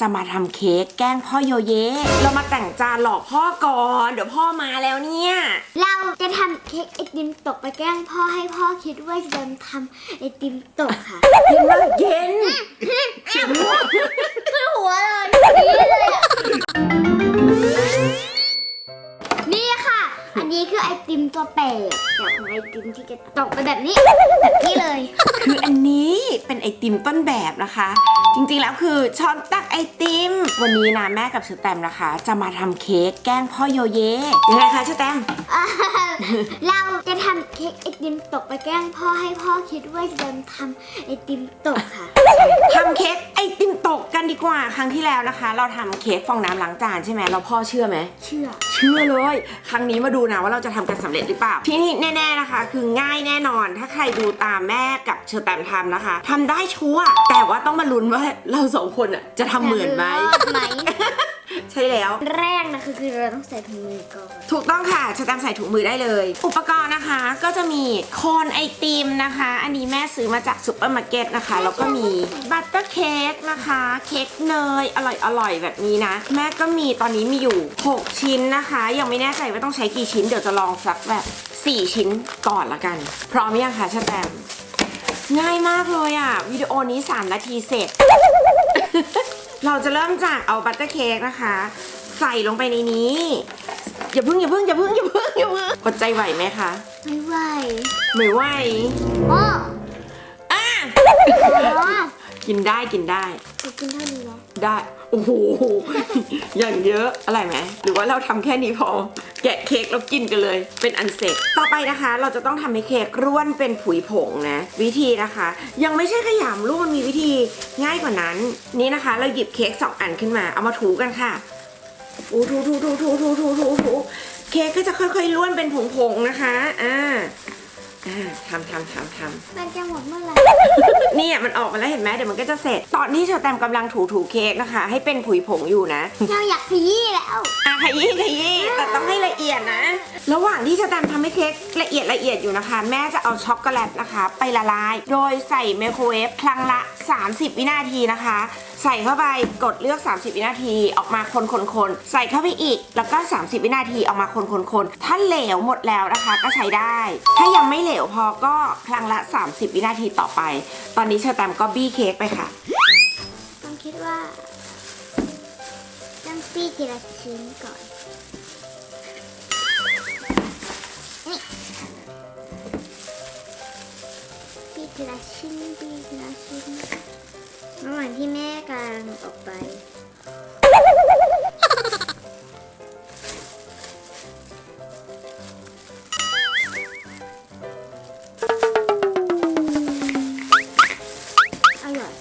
จะมาทำเค้กแกล้งพ่อโยเย เรามาแต่งจานหลอกพ่อก่อน เดี๋ยวพ่อมาแล้วเนี่ย เราจะทำเค้กไอติมตกไปแกล้งพ่อให้พ่อคิดว่าจะทำไอติมตกค่ะ เย็นมากเย็นขึ้นหัวเลยนี่เลย นนี้คือไอติมตัวแปลกแบบของไอติมที่จะตกไปแบบนี้แบบนี้เลย คืออันนี้เป็นไอติมต้นแบบนะคะ จริงๆแล้วคือช้อนตักไอติม วันนี้นะแม่กับเชอแตมนะคะ จะมาทำเค้กแกล้งพ่อโยเยยังไงคะเชอแตมอ่าเราจะทำเค้กไอติมตกไปแกล้งพ่อให้พ่อคิดว่าจะทำไอติมตกค่ะ ทำเค้กไอติมตกกันดีกว่าครั้งที่แล้วนะคะ เราทำเค้กฟองน้ำล้างจานใช่ไหมเราพ่อเชื่อไหมเชื่อเชื่อเลย ครั้งนี้มาดูนะว่าเราจะทำกันสำเร็จหรือเปล่า ที่นี่แน่ ๆนะคะ คือง่ายแน่นอน ถ้าใครดูตามแม่กับเชอแตมทำนะคะทำได้ชัวร์แต่ว่าต้องมาลุ้นว่าเราสองคนอะจะทำเหมือนไหม ใช่แล้ว แรกนะคือคือเราต้องใส่ถุงมือก่อน ถูกต้องค่ะจะตามใส่ถุงมือได้เลย อุปกรณ์นะคะก็จะมีโคนไอติมนะคะ อันนี้แม่ซื้อมาจากซุปเปอร์มาร์เก็ตนะคะ แล้วก็มีบัตเตอร์เค้กนะคะ เค้กเนยอร่อยอร่อยๆแบบนี้นะ แม่ก็มีตอนนี้มีอยู่ 6 ชิ้นนะคะ ยังไม่แน่ใจว่าต้องใช้กี่ชิ้น เดี๋ยวจะลองสักแบบ 4 ชิ้นก่อนละกัน พร้อมยังคะชาแตมง่ายมากเลยอะ่ะวิดีโอนี้ 3 นาทีเสร็จ เราจะเริ่มจากเอาบัตเตอร์เค้กนะคะ ใส่ลงไปในนี้ อย่าพึ่งอย่าพึ่งอย่าพึ่งอย่าพึ่งอย่าพึ่งอดใจไหวไหมคะไม่ไหวไม่ไหวโอ้อะอ๋อกินได้กินได้จะกินเท่านี้แล้วได้ โอ้โห อย่างเยอะ อะไรไหม หรือว่าเราทำแค่นี้พอ แกะเค้กแล้วกินกันเลย เป็นอันเสร็จ ต่อไปนะคะ เราจะต้องทำให้เค้กร่วนเป็นผุยผงนะ วิธีนะคะ ยังไม่ใช่ขยำลูกมันมีวิธีง่ายกว่านั้น นี่นะคะ เราหยิบเค้กสองอันขึ้นมา เอามาถูกันค่ะถูถูถูถูถูถูถูถูถูเค้กก็จะค่อยๆร่วนเป็นผงๆนะคะ อ่า อ่าทำทำทำทำ มันจะหมดเมื่อไหร่เนี่ยมันออกมาแล้วเห็นไหมเดี๋ยวมันก็จะเสร็จ ตอนที่เชอแตมกำลังถูถูๆเค้กนะคะ ให้เป็นผุยผงอยู่นะเราอยากขยี้แล้วอะขยี้ขยี้แต่ต้องให้ละเอียดนะ ระหว่างที่เชอแตมทำให้เค้กละเอียดละเอียดอยู่นะคะ แม่จะเอาช็อกโกแลตนะคะ ไปละลาย โดยใส่ไมโครเวฟครั้งละ 30 วินาทีนะคะ ใส่เข้าไปกดเลือก 30 วินาทีออกมาคนคนคนใส่เข้าไปอีก แล้วก็ 30 วินาทีออกมาคนคนคนถ้าเหลวหมดแล้วนะคะก็ใช้ได้ ถ้ายังไม่เหลวพอก็ครั้งละ 30 วินาทีต่อไป ตอนนี้เชอแตมก็บี้เค้กไปค่ะต้องคิดว่าต้องปี้ทีละชิ้นก่อนนี่ปี้ทีละชิ้นปี้ทีละชิ้น ระหว่างที่แม่กำลังออกไป อร่อย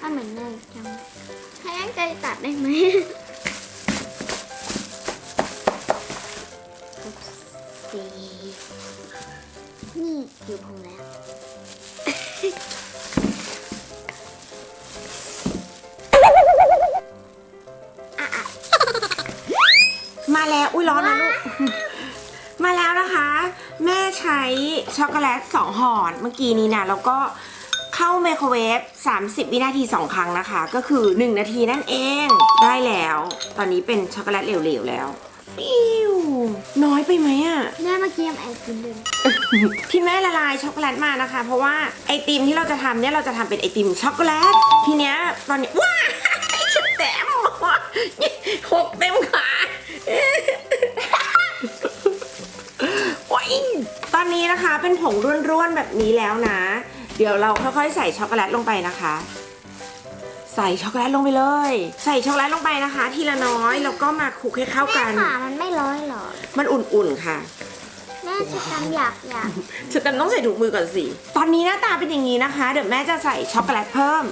อเหมือนเนยจังให้อันใจตัดได้ไหม มาแล้วอุ้ยร้อนนะลูก มาแล้วนะคะ แม่ใช้ช็อกโกแลต2ห่อเมื่อกี้นี้นะแล้วก็เข้าไมโครเวฟ 30 วินาที 2 ครั้งนะคะ ก็คือ 1 นาทีนั่นเองได้แล้ว ตอนนี้เป็นช็อกโกแลตเหลวๆแล้วฟิวน้อยไปไหมอะ แม่เมื่อกี้ยังไอติมเลยที่แม่ละลายช็อกโกแลตมานะคะ เพราะว่าไอติมที่เราจะทำเนี่ยเราจะทำเป็นไอติมช็อกโกแลต ทีเนี้ยตอนนี้ว้าจะแต้มหกเต็มขา ว้ายตอนนี้นะคะเป็นผงร่วนๆแบบนี้แล้วนะ เดี๋ยวเราค่อยๆใส่ช็อกโกแลตลงไปนะคะ ใส่ช็อกโกแลตลงไปเลย ใส่ช็อกโกแลตลงไปนะคะ ทีละน้อยแล้วก็มาคลุกให้เข้าแม่กัน ขามันไม่ร้อยหรอมันอุ่นๆค่ะ แม่จะทำอยากอยากฉันต้องใส่ถุงมือก่อนสิ ตอนนี้หน้าตาเป็นอย่างนี้นะคะ เดี๋ยวแม่จะใส่ช็อกโกแลตเพิ่ม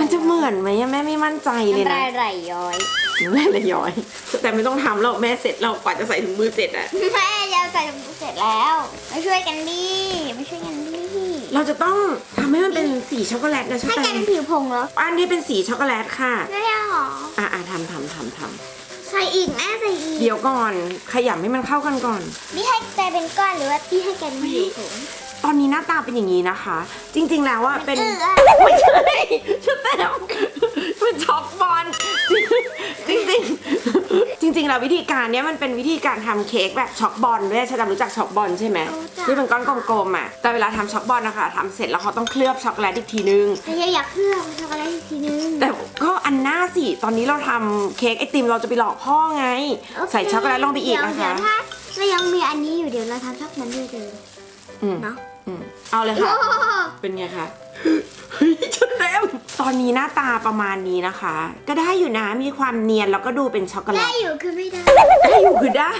มันจะเหมือนไหมอะแม่ไม่มั่นใจเลยน้ำนะลายไหลย้อย แม่เลยย้อย แต่ไม่ต้องทำหรอกแม่เสร็จเรากว่าจะใส่ถุงมือเสร็จอะแม่ยาวใส่ถุงมือเสร็จแล้วมาช่วยกันดิมาช่วยกันดิเราจะต้องทำให้มันเป็นสีช็อกโกแลตนะใช่ให้ไหมกันผิวผงเหรออันนี้เป็นสีช็อกโกแลตค่ะ ไม่ได้หรออะอะทำทำทำทำใส่ใส่อีกแม่ใส่อีกเดี๋ยวก่อนขยำให้มันเข้ากันก่อนพี่ให้แกเป็นก้อนหรือว่าพี่ให้แกเป็นผง ตอนนี้หน้าตาเป็นอย่างนี้นะคะ จริง ๆ แล้วอะเป็นเออไม่ใช่ชุดเต็มเป็นช็อกบอลจริงจริงๆจริงๆแล้ววิธีการเนี้ยมันเป็นวิธีการทำเค้กแบบช็อกบอลด้วยชาดำรู้จักช็อกบอลใช่ไหมรู้จักที่เป็นก้อนกลมๆอะแต่เวลาทำช็อกบอลนะคะทำเสร็จแล้วเขาต้องเคลือบช็อกโกแลตอีกทีนึงแต่ยังอยากเคลือบช็อกโกแลตอีกทีนึงแต่ก็อันหน้าสิตอนนี้เราทำเค้กไอติมเราจะไปหลอกพ่อไงโเคใส่ช็อกโกแลตลงไปอีกเดี๋ยวนะเดี๋ยคะวถ้าเรายังมีอันนี้อยู่เดี๋ยวเราทำช็อกมันด้วยเลยอืมเนาะอืม เอาเลยโอ้ค่ะ เป็นไงคะเฮ้ยชุดเต็มตอนนี้หน้าตาประมาณนี้นะคะ ก็ได้อยู่นะมีความเนียนแล้วก็ดูเป็นช็อกโกแลได้ตอยู่คือไม่ได้ ได้อยู่คือได้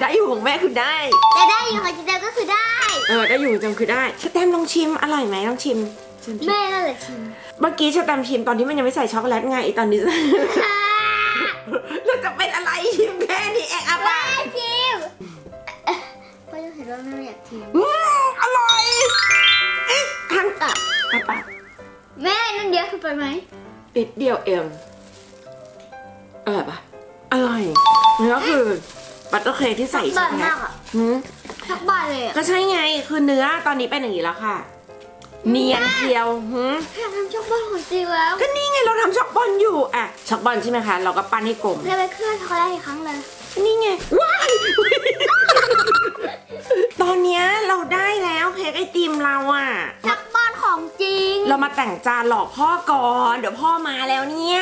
ได้อยู่ของแม่คือได้ แต่ได้อยู่ของจิเดก็คือได้ เออได้อยู่จังคือได้ชาแตมลองชิมอร่อยไหมลองชิมชิมชิมแม่นั่นแหละชิมเมื่อกี้ชาแตมชิมตอนที่มันยังไม่ใส่ช็อกโกแลตไงตอนนี้ ค่ะเราจะเป็นอะไรชิมแค่นี้เองอะแม่บ้าชิมพ่อยังเห็นว่าแม่ไม่อยากชิมอืมอร่อยเอ๊ะหันอะอะปะแม่นั่นเดียวคือไปไหมนิดเดียวเองอร่อยปะอร่อยเนื้อคือบัตเตอร์เค้กที่ใส่ช็บ้าอกนโกแลมาตกอะหืม ทักบ้านเลยอะก็ใช่ไงคือเนื้อตอนนี้เป็นอย่างนี้แล้วค่ะ เนียนเทียวหืมอยากทำช็อกบ้านของจริงแล้วก็นี่ไงเราทำช็อกบอลอยู่อะช็อกบอลใช่ไหมคะ เราก็ปั้นให้กลมเราไปเคลื่อนช็อกโกแลตอีกครั้งเลยนี่ไงว้ายตอนเนี้ยเราได้แล้วเค้กไอติมเราอะ เรามาแต่งจานหลอกพ่อก่อน เดี๋ยวพ่อมาแล้วเนี่ย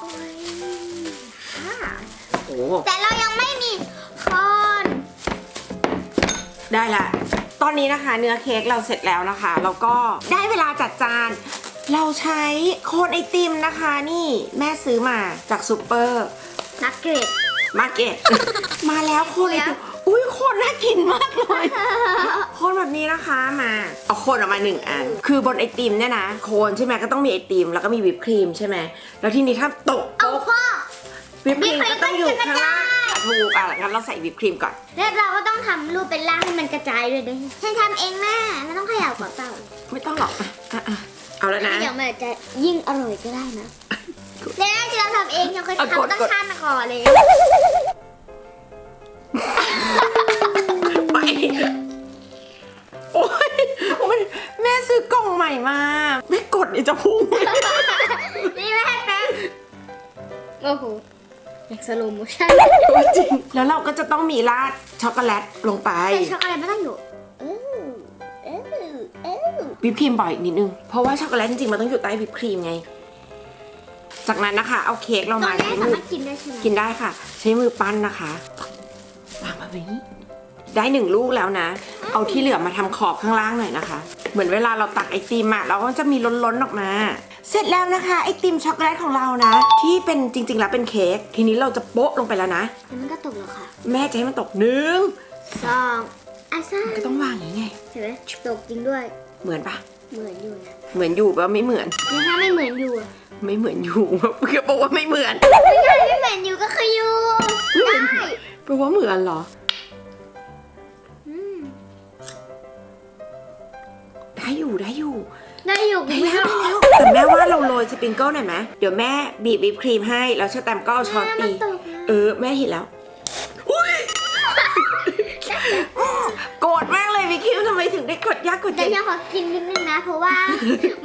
โอ้ยค่ะโอ้แต่เรายังไม่มีคอนได้ละ ตอนนี้นะคะ เนื้อเค้กเราเสร็จแล้วนะคะ แล้วก็ได้เวลาจัดจาน เราใช้โคนไอติมนะคะ นี่แม่ซื้อมาจากซูเปอร์นักเกรดมาร์เก็ตมาแล้วโคนไอติม อุ้ยโคนน่ากินมากเลยโคนแบบนี้นะคะมาเอาโคนออกมาหนึ่งอัน คือบนไอติมเนี่ยนะโคนใช่ไหมก็ต้องมีไอติมแล้วก็มีวิปครีมใช่ไหมแล้วทีนี้ถ้าตกเอาโป๊ะพ่อ วิปครีมวิปครีมก็ต้องอยู่ก็จะข้างล่างกระจายอะถูกอะงั้นเราใส่วิปครีมก่อน แล้วเราก็ต้องทำรูปเป็นร่างให้มันกระจายด้วยด้วยฉันทำเองแม่ไม่ต้องเขยับกว่าเปล่าไม่ต้องหรอกอะอะอะเอาแล้วนะ เดี๋ยวมันอาจจะยิ่งอร่อยก็ได้นะเดี๋ยวจะเราทำเองยังเคยอะกดทำตั้งกด ชาติมาก่อนเลย ไปโอ้ยมันแม่ซื้อกล่องใหม่มาแม่กดนี่จะพุ่ง นี่แม่แป๊บโอ้โหอยากสโลโมชั่นจริง แล้วเราก็จะต้องมีราดช็อกโกแลตลงไปแต่ช็อกโกแลตไม่ต้องอยู่เออเออเออวิปครีมบ่อยอีกนิดนึง เพราะว่าช็อกโกแลตจริงๆมันต้องอยู่ใต้วิปครีมไง จากนั้นนะคะ เอาเค้กเราตอมานนี้ใช้สามือมารถกินได้ใช่ไหมกินได้ค่ะ ใช้มือปั้นนะคะวางมาแบบนี้ ได้หนึ่งลูกแล้วนะ เอาที่เหลือมาทำขอบข้างล่างหน่อยนะคะ เหมือนเวลาเราตักไอติมอะเราก็จะมีล้นๆออกมา เสร็จแล้วนะคะไอติมช็อกโกแลตของเรานะ ที่เป็นจริง ๆ แล้วเป็นเค้กทีนี้เราจะโป๊ะลงไปแล้วนะเดี๋ยวมันก็ตกแล้วค่ะ แม่จะให้มันตกหนึ่งสองอะสามก็ต้องวางอย่างนี้ไงเห็นไหมตกจริงด้วย เหมือนปะเหมือนอยู่นะเหมือนอยู่ปะไม่เหมือนนี่ถ้าไม่เหมือนอยู่อะไม่เหมือนอยู่เพื่อบอกว่าไม่เหมือนไม่ใช่ไม่เหมือนอยู่ก็คืออยู่ได้แปลว่าเหมือนเหรออื อยู่ได้อยู่ได้อยู่ได้แล้วได้แล้วแต่แม่ว่าเราโรยสปริงเกิลหน่อยไหมเดี๋ยวแม่บีบวิปครีมให้แล้วเชอร์แตมก็เอาช้อนแม่มัตีนตกนะเออแม่เห็นแล้วอุ้ยโกรธมากเลยวิปครีมทำไมถึงได้กดยากกดแต่เย็นยังขอกินนิดนึงนะ เพราะว่า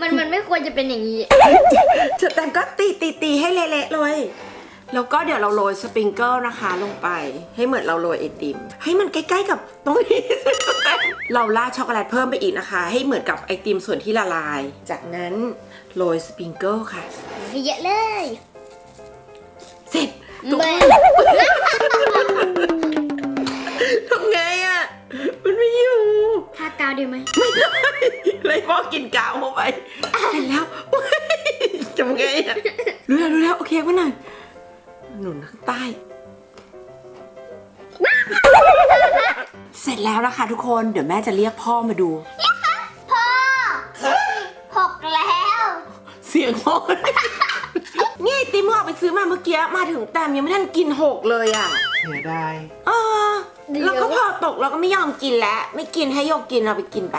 มันมันไม่ควรจะเป็นอย่างนี้เชอร์แตมก็ตีตีตีให้เละๆเลย แล้วก็เดี๋ยวเราโรยสปริงเกิลนะคะลงไป ให้เหมือนเราโรยไอติม ให้มันใกล้ๆกับตรงนี้ เราราดช็อกโกแลตเพิ่มไปอีกนะคะ ให้เหมือนกับไอติมส่วนที่ละลาย จากนั้นโรยสปริงเกิลค่ะ เยอะเลย เสร็จทุกคนทำไงอะ มันไม่อยู่ ทากาวดีไหมไม่ได้เลยพ่อกินกาวเข้าไปเสร็จแล้วทำไงอะรู้แล้วรู้แล้วโอเคมาหน่อย หนุนข้างใต้ เสร็จแล้วนะคะทุกคนเดี๋ยวแม่จะเรียกพ่อมาดู พ่อหกแล้ว เสียงพ่อนี่ไอติมเมื่อออกไปซื้อมาเมื่อกี้มาถึงแต้มยังไม่ทันกินหกเลยอะเสียดายเออแล้วก็พอตกเราก็ไม่ยอมกินแล้ว ไม่กินให้โยกกินเราไปกินไป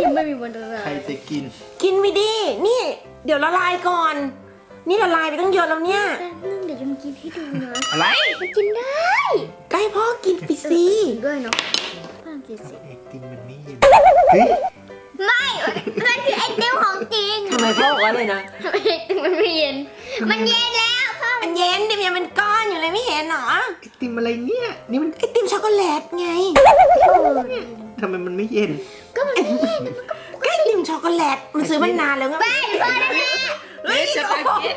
กินไม่มีวันละใครจะกิน กินไม่ดี นี่ เดี๋ยวละลายก่อน นี่ละลายไปตั้งเยอะแล้วเนี่ย แป๊บนึงเดี๋ยวจะมากินให้ดูนะอะไร มันกินได้ก็ให้พ่อกินไปสิกินด้วยเนาะพ่อลองกินสิไอติมมันไม่เย็นเฮ้ยไม่มันคือไอติมของจริงทำไมพ่อบอกว่าเลยนะไอติมมันไม่เย็น มันเย็นแล้วพ่อมันเย็นดิมยังเป็นก้อนอยู่เลยไม่เห็นเหรอไอติมอะไรเนี่ย นี่มันไอติมช็อกโกแลตไงทำไมมันไม่เย็น ก็มันไม่เย็นก็ไอติมช็อกโกแลตมันซื้อมานานแล้วไงไปพ่อนะแม่ เฮ้ยจะได้กิน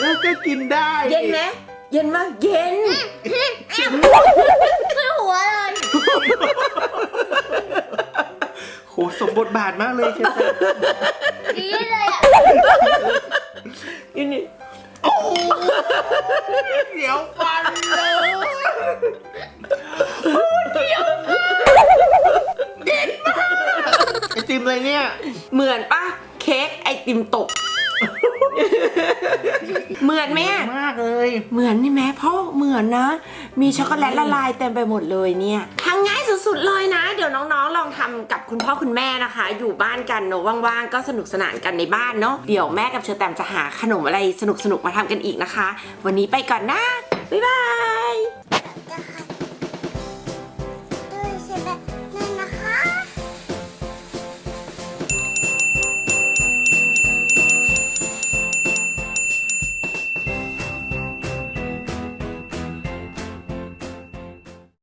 แล้วก็กินได้เย็นไหมเย็นมากเย็นขึ้นหัวเลยโหสมบทบาทมากเลยเชฟดีเลยอะอยู่นี่เดี๋ยวฟันเลยไอติมอะไรเนี่ย เหมือนปะ เค้กไอติมตก เหมือนไหมอะมากเลยเหมือนนี่แม่พ่อเหมือนนะ มีช็อกโกแลตละลายเต็มไปหมดเลยเนี่ยทำง่ายสุดๆเลยนะ เดี๋ยวน้องๆ ลองทำกับคุณพ่อคุณแม่นะคะ อยู่บ้านกันเนอะว่างๆ ก็สนุกสนานกันในบ้านเนาะเดี๋ยวแม่กับเชอแตมจะหาขนมอะไรสนุกๆมาทำกันอีกนะคะ วันนี้ไปก่อนนะบ๊ายบาย